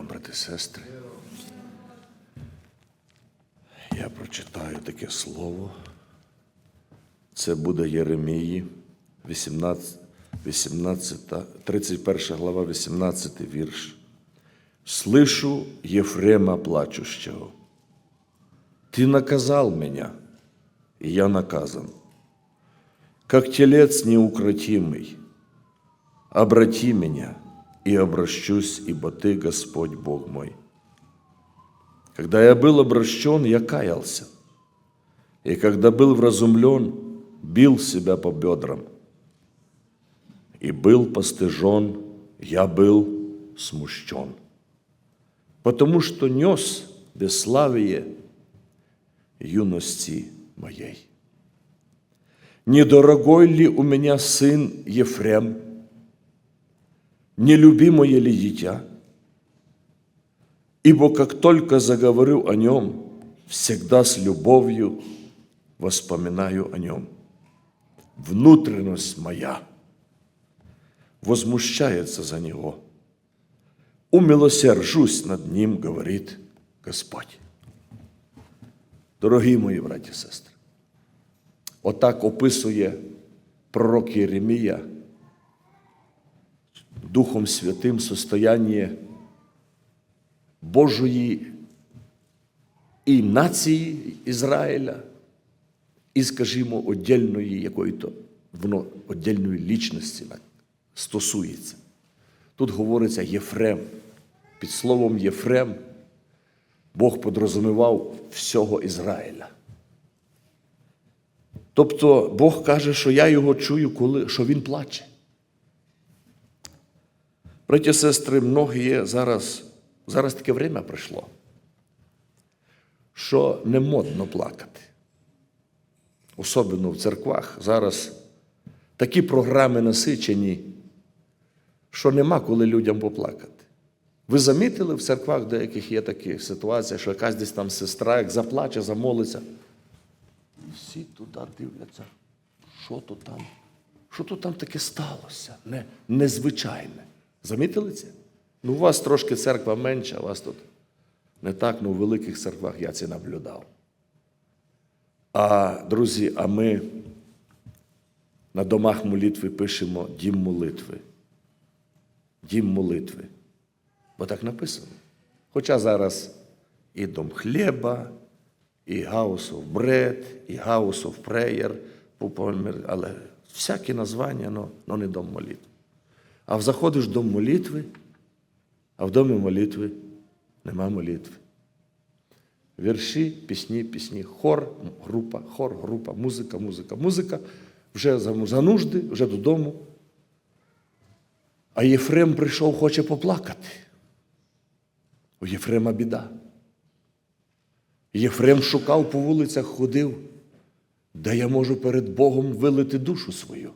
вам, брати і сестри. Я прочитаю таке слово. Це буде Єремії, 18, 18, 31 глава, 18 вірш. Слышу Ефрема плачущего. Ты наказал меня, и я наказан. Как телец неукротимый, обрати меня, и обращусь, ибо Ты, Господь Бог мой. Когда я был обращен, я каялся, и когда был вразумлен, бил себя по бедрам. И был постыжен, я был смущен, потому что нес бесславие юности моей. Недорогой ли у меня сын Ефрем? Нелюбимое ли дитя? Ибо как только заговорю о нем, всегда с любовью воспоминаю о нем. Внутренность моя возмущается за него. Умилосержусь над ним, говорит Господь. Дорогі мої браті і сестри, отак описує пророк Єремія Духом Святим состояння Божої і нації Ізраїля, і, скажімо, отдельної якої-то воно лічності стосується. Тут говориться Єфрем. Під словом Єфрем Бог подрозумівав всього Ізраїля. Тобто Бог каже, що я його чую, коли, що він плаче. Браті сестри, многі є зараз, зараз таке время прийшло, що не модно плакати. Особливо в церквах зараз такі програми насичені, що нема коли людям поплакати. Ви замітили в церквах, деяких є такі ситуації, що якась десь там сестра, як заплаче, замолиться. І всі туди дивляться, що то там, що то там таке сталося, не, незвичайне. Замітили це? Ну, у вас трошки церква менша, у вас тут не так, ну в великих церквах я це наблюдав. А друзі, а ми на домах молитви пишемо дім молитви. Дім молитви. Бо так написано. Хоча зараз і дом хліба, і of Bread, і of Prayer, але всякі названня, но, но не дом молитви. А заходиш в дом молитви, а в домі молитви нема молитви. Вірші, пісні, пісні, хор, група, хор, група, музика, музика, музика, вже за нужди, вже додому. А Єфрем прийшов, хоче поплакати. У Єфрема біда. Єфрем шукав по вулицях, ходив, де я можу перед Богом вилити душу свою,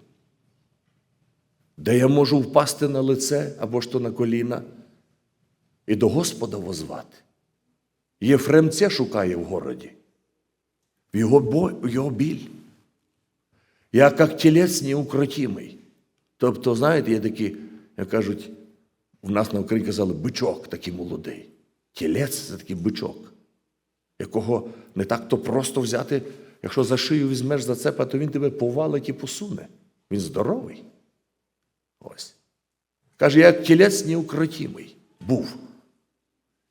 де я можу впасти на лице або ж то на коліна і до Господа возвати. Єфрем це шукає в городі, в його, бо, в його біль. Я як тілець неукротимий. Тобто, знаєте, є такі, як кажуть, у нас на Україні казали, бичок такий молодий. Тілець це такий бичок, якого не так-то просто взяти, якщо за шию візьмеш за цепа, то він тебе повалить і посуне. Він здоровий. Ось. Каже, я як тілець неукротимий був.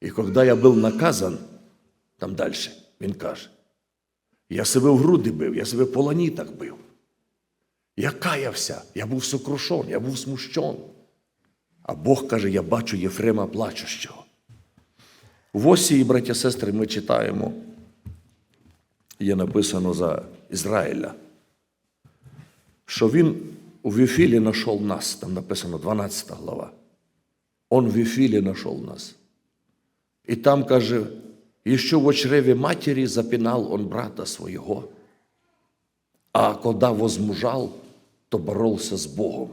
І коли я був наказан, там далі, він каже, я себе в груди бив, я себе по ланітах бив. Я каявся, я був сокрушен, я був смущен. А Бог каже, я бачу Єфрема плачущого. В Осії, браття сестри, ми читаємо, є написано за Ізраїля, що він у Віфілі знайшов нас, там написано 12 глава. Он в Віфілі знайшов нас. І там каже, еще в очреве матери запинал он брата своего, а когда возмужал, то боролся з Богом.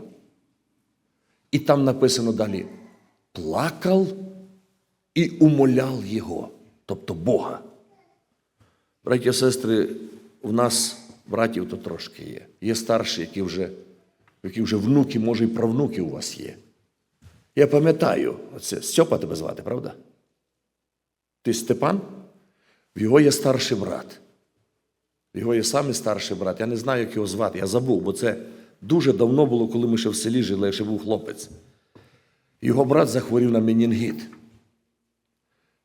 І там написано далі: плакав і умоляв Його, тобто Бога. Браті і сестри, у нас братів то трошки є. Є старші, які вже, які вже внуки, може, і правнуки у вас є. Я пам'ятаю, оце Стьопа тебе звати, правда? Ти Степан? В його є старший брат. В його є самий старший брат. Я не знаю, як його звати. Я забув, бо це дуже давно було, коли ми ще в селі жили, я ще був хлопець. Його брат захворів на менінгіт.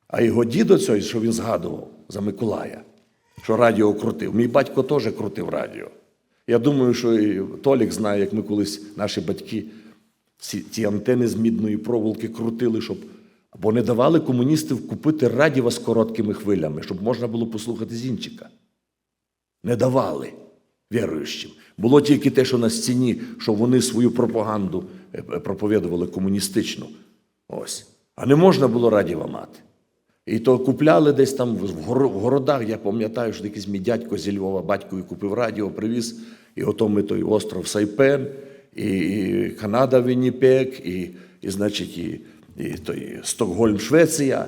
А його дідо цей, що він згадував за Миколая, що радіо крутив. Мій батько теж крутив радіо. Я думаю, що і Толік знає, як ми колись наші батьки ці, ці антени з мідної проволоки крутили, щоб або не давали комуністів купити радіо з короткими хвилями, щоб можна було послухати зінчика. Не давали віруючим. Було тільки те, що на стіні, що вони свою пропаганду е, проповідували комуністичну. Ось. А не можна було радіо мати. І то купляли десь там в городах. Я пам'ятаю, що якийсь мій дядько зі Львова батькові купив радіо, привіз, і ото ми той остров Сайпен, і, Канада Вінніпек, і, і значить, і, і той Стокгольм, Швеція,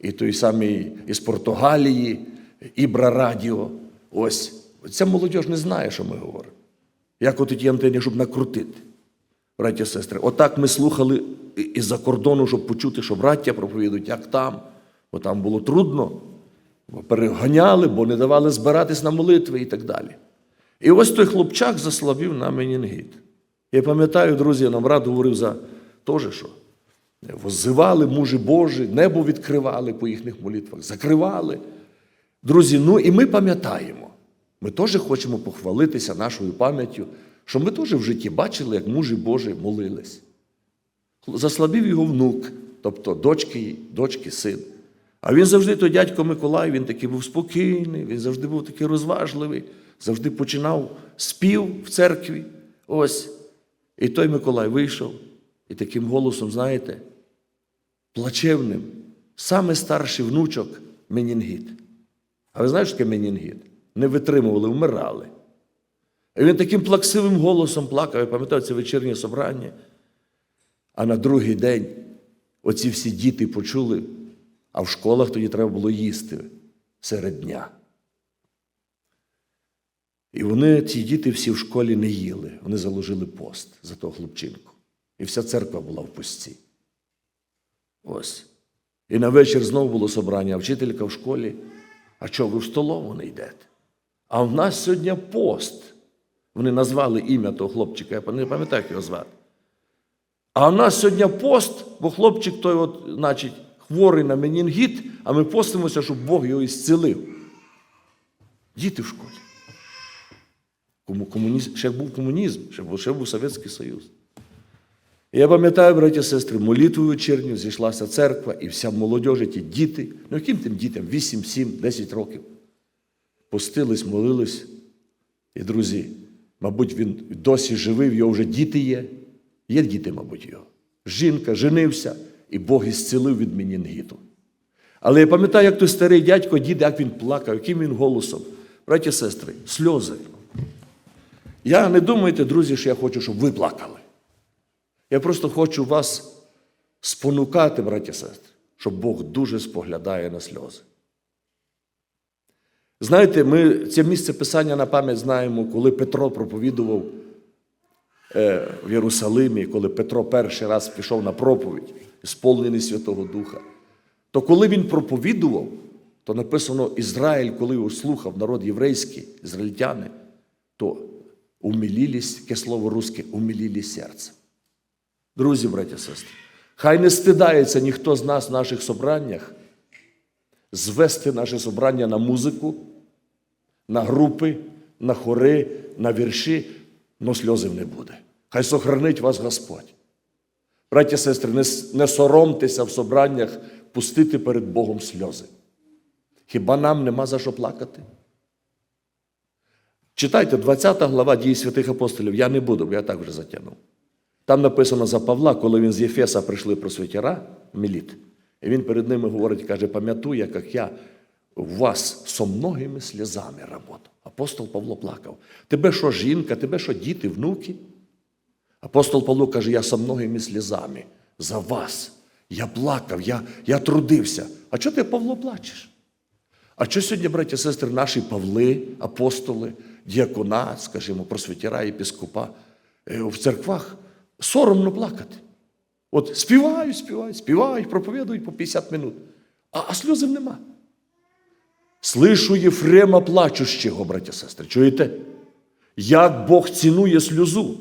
і той самий із Португалії, Ібра Радіо. Ось. Ця молодь не знає, що ми говоримо. Як от ті щоб накрутити. Браті і сестри, отак ми слухали із-за кордону, щоб почути, що браття проповідують, як там, бо там було трудно, бо переганяли, бо не давали збиратись на молитви і так далі. І ось той хлопчак заслабів на менінгіт. Я пам'ятаю, друзі, нам брат говорив за теж, що воззивали мужі Божі, небо відкривали по їхніх молитвах, закривали. Друзі, ну і ми пам'ятаємо. Ми теж хочемо похвалитися нашою пам'яттю, що ми теж в житті бачили, як мужі Божі молились. Заслабів його внук, тобто дочки, дочки син. А він завжди, той дядько Миколай, він такий був спокійний, він завжди був такий розважливий, завжди починав спів в церкві. Ось. І той Миколай вийшов і таким голосом, знаєте, плачевним, саме старший внучок менінгіт. А ви знаєте, що таке менінгіт? Не витримували, вмирали. І він таким плаксивим голосом плакав, я пам'ятаю це вечірнє собрання. А на другий день оці всі діти почули, а в школах тоді треба було їсти серед дня. І вони, ці діти всі в школі не їли, вони заложили пост за того хлопчинку. І вся церква була в пості. Ось. І на вечір знову було собрання, вчителька в школі. А що ви в столову не йдете? А в нас сьогодні пост. Вони назвали ім'я того хлопчика, я не пам'ятаю, як його звати. А в нас сьогодні пост, бо хлопчик той, от, значить, хворий на менінгіт, а ми постимося, щоб Бог його ісцілив. Діти в школі. Кому комунізм, ще був комунізм, ще був, ще був Совєтський Союз. Я пам'ятаю, браті і сестри, молитву вечірню зійшлася церква, і вся молодь, ті діти, ну яким тим дітям, 8, 7, 10 років, постились, молились. І, друзі, мабуть, він досі живий, його вже діти є. Є діти, мабуть, його. Жінка женився, і Бог ісцілив від менінгіту. Але я пам'ятаю, як той старий дядько, дід, як він плакав, яким він голосом. Браті і сестри, сльози. Я не думайте, друзі, що я хочу, щоб ви плакали. Я просто хочу вас спонукати, браті і сестри, щоб Бог дуже споглядає на сльози. Знаєте, ми це місце писання на пам'ять знаємо, коли Петро проповідував в Єрусалимі, коли Петро перший раз пішов на проповідь, сповнений Святого Духа. То коли він проповідував, то написано Ізраїль, коли його слухав народ єврейський, ізраїльтяни, то умилілись, яке слово русське, умилілі серцем. Друзі, браті сестри, хай не стидається ніхто з нас в наших собраннях звести наше собрання на музику, на групи, на хори, на вірші, но сльозів не буде. Хай сохранить вас Господь. Браті і сестри, не, не соромтеся в собраннях пустити перед Богом сльози. Хіба нам нема за що плакати? Читайте 20 глава дії святих апостолів. Я не буду, бо я так вже затягнув. Там написано за Павла, коли він з Єфеса прийшли просвітяра, Міліт, і він перед ними говорить, каже, пам'ятуй, як я у вас со многими сльозами работав. Апостол Павло плакав. Тебе що жінка, тебе що діти, внуки? Апостол Павло каже, я со многими сльозами за вас. Я плакав, я, я трудився. А чого ти, Павло, плачеш? А що сьогодні, браті і сестри, наші Павли, апостоли, діаконат, скажімо, просвітяра, єпископа, е, в церквах соромно плакати. От співають, співають, співають, проповідують по 50 минут. А, а сльозів нема. Слишу Єфрема плачущого, браття сестри. Чуєте? Як Бог цінує сльозу.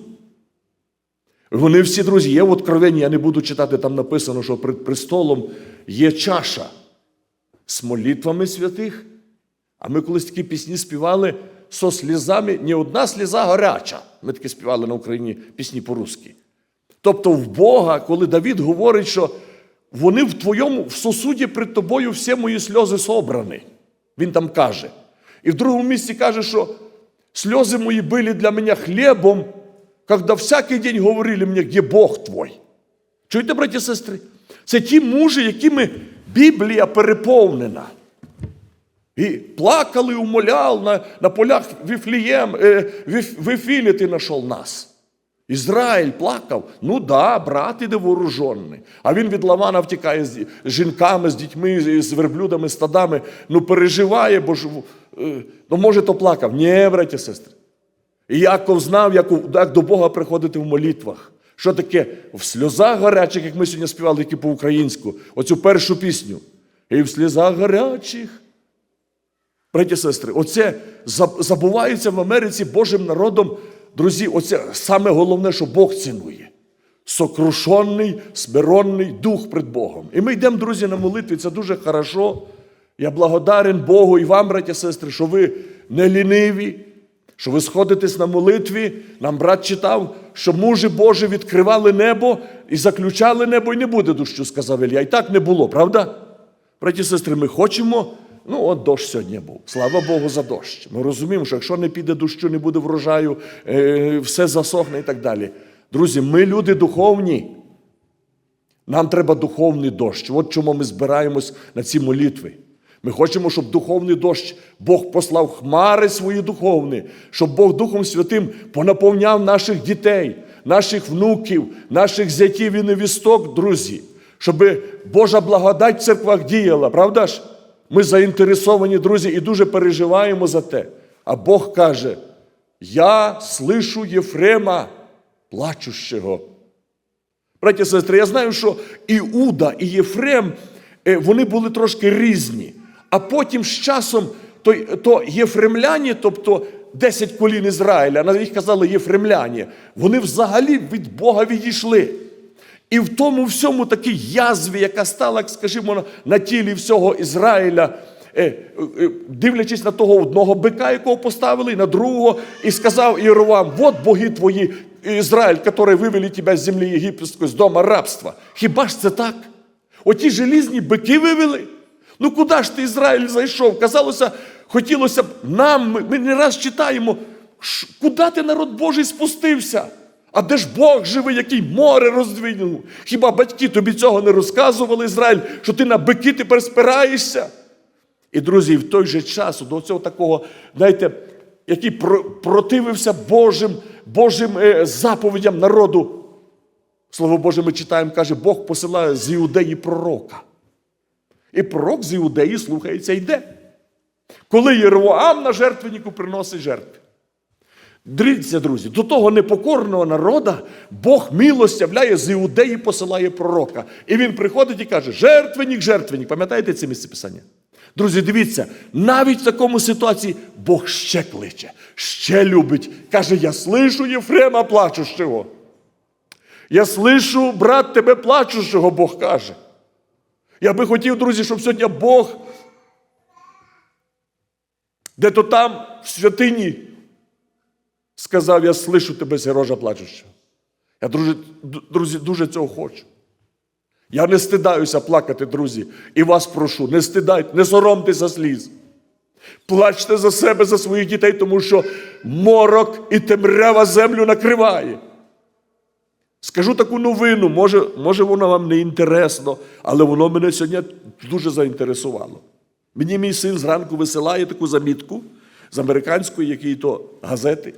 Вони всі, друзі, є в Откровенні, я не буду читати, там написано, що перед престолом є чаша з молитвами святих. А ми колись такі пісні співали со слізами, ні одна сліза гаряча. Ми такі співали на Україні пісні по-русски. Тобто в Бога, коли Давід говорить, що вони в твоєму в сосуді перед тобою всі мої сльози собрані. Він там каже. І в другому місці каже, що сльози мої були для мене хлібом, когда всякий день говорили мені, де Бог твой. Чуєте, браті і сестри? Це ті мужі, якими Біблія переповнена. І плакали, умолял на, на полях Вифлієм, е, Виф, Вифілі ти знайшов нас. Ізраїль плакав. Ну да, брат іде вооружений. А він від Лавана втікає з жінками, з дітьми, з- з верблюдами, стадами. Ну переживає, бо ж е, ну, може, то плакав. Ні, браті сестри. І Яков знав, як, як до Бога приходити в молитвах. Що таке в сльозах гарячих, як ми сьогодні співали, тільки по-українську, оцю першу пісню. І в сльозах гарячих. Браті сестри, оце забувається в Америці Божим народом. Друзі, оце саме головне, що Бог цінує. Сокрушений, смиронний дух пред Богом. І ми йдемо, друзі, на молитві. Це дуже хорошо. Я благодарен Богу і вам, браті сестри, що ви не ліниві, що ви сходитесь на молитві. Нам брат читав, що мужі Божі відкривали небо і заключали небо, і не буде дощу, сказав Ілля. І так не було, правда? Браті сестри, ми хочемо. Ну, от дощ сьогодні був. Слава Богу за дощ. Ми розуміємо, що якщо не піде дощу, не буде врожаю, е, все засохне і так далі. Друзі, ми люди духовні. Нам треба духовний дощ. От чому ми збираємось на ці молитви. Ми хочемо, щоб духовний дощ Бог послав хмари свої духовні, щоб Бог Духом Святим понаповняв наших дітей, наших внуків, наших зятів і невісток, друзі, щоб Божа благодать в церквах діяла, правда ж? Ми заінтересовані, друзі, і дуже переживаємо за те. А Бог каже: Я слышу Єфрема, плачущого. Браті і сестри, я знаю, що Іуда і Єфрем е, вони були трошки різні. А потім з часом то, то єфремляні, тобто 10 колін Ізраїля, на їх казали єфремляні, вони взагалі від Бога відійшли. І в тому всьому такій язві, яка стала, скажімо, на- тілі всього Ізраїля, е, е, дивлячись на того одного бика, якого поставили, і на другого, і сказав Іеровам, вот боги твої, Ізраїль, які вивели тебе з землі єгипетської, з дома рабства. Хіба ж це так? Оті желізні бики вивели? Ну куди ж ти Ізраїль зайшов? Казалося, хотілося б нам, ми не раз читаємо, куди ти народ Божий спустився? А де ж Бог живий, який море роздвинув? Хіба батьки тобі цього не розказували, Ізраїль, що ти на бики тепер спираєшся? І, друзі, в той же час до цього такого, знаєте, який про- противився Божим, Божим е, заповідям народу. Слово Боже, ми читаємо, каже, Бог посилає з іудеї пророка. І пророк з іудеї слухається йде. Коли Єровоам на жертвеннику приносить жертви. Дивіться, друзі, до того непокорного народа Бог милость являє з іудеї посилає пророка. І він приходить і каже: жертвенник, жертвенник. Пам'ятаєте це місце писання? Друзі, дивіться, навіть в такому ситуації Бог ще кличе, ще любить. Каже: Я слышу Єфрема плачущого. Я слышу, брат, тебе плачущого, Бог каже. Я би хотів, друзі, щоб сьогодні Бог, де то там, в святині, сказав, я слышу тебе, сирожа плачущого. Я, друзі, друзі, дуже цього хочу. Я не стидаюся плакати, друзі, і вас прошу, не стидайте, не соромтеся сліз. Плачте за себе, за своїх дітей, тому що морок і темрява землю накриває. Скажу таку новину, може, може воно вам не інтересно, але воно мене сьогодні дуже заінтересувало. Мені мій син зранку висилає таку замітку з американської якої то газети.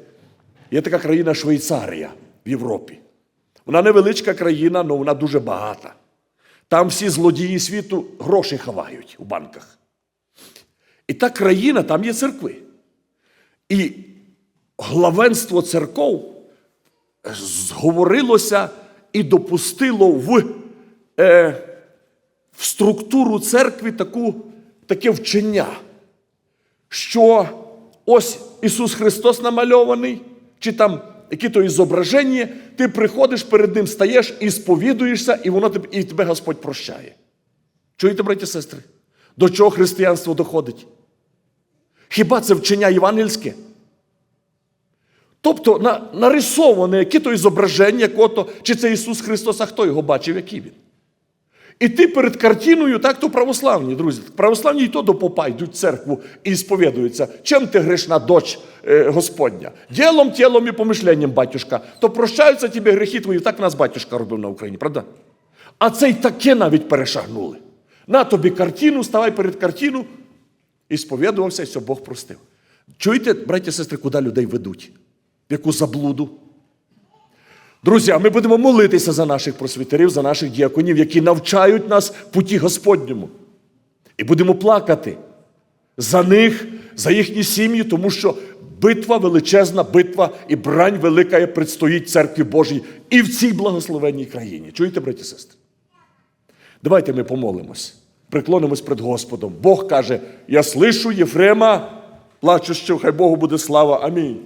Є така країна Швейцарія в Європі. Вона невеличка країна, але вона дуже багата. Там всі злодії світу гроші ховають у банках. І та країна, там є церкви. І главенство церков зговорилося і допустило в, е, в структуру церкви таку, таке вчення, що ось Ісус Христос намальований, чи там які-то ізображення, ти приходиш перед Ним, стаєш і сповідуєшся, і воно тебе, і тебе Господь прощає. Чуєте, браті і сестри? До чого християнство доходить? Хіба це вчення євангельське? Тобто на, нарисоване яке-то ізображення кото, чи це Ісус Христос, а хто його бачив, який він. І ти перед картиною, так то православні, друзі. Православні і то до попа йдуть в церкву і сповідуються. Чим ти грішна дочь е, Господня? Ділом, тілом і помишленням, батюшка. То прощаються тобі гріхи твої. Так нас батюшка робив на Україні, правда? А це й таке навіть перешагнули. На тобі картину, ставай перед картину і сповідувався, і все Бог простив. Чуєте, браті і сестри, куди людей ведуть? В яку заблуду? Друзі, ми будемо молитися за наших просвітерів, за наших діаконів, які навчають нас путі Господньому. І будемо плакати за них, за їхні сім'ї, тому що битва величезна, битва і брань велика предстоїть церкві Божій і в цій благословенній країні. Чуєте, браті і сестри? Давайте ми помолимось, приклонимось перед Господом. Бог каже: Я слышу Єфрема, плачущого, хай Богу буде слава. Амінь.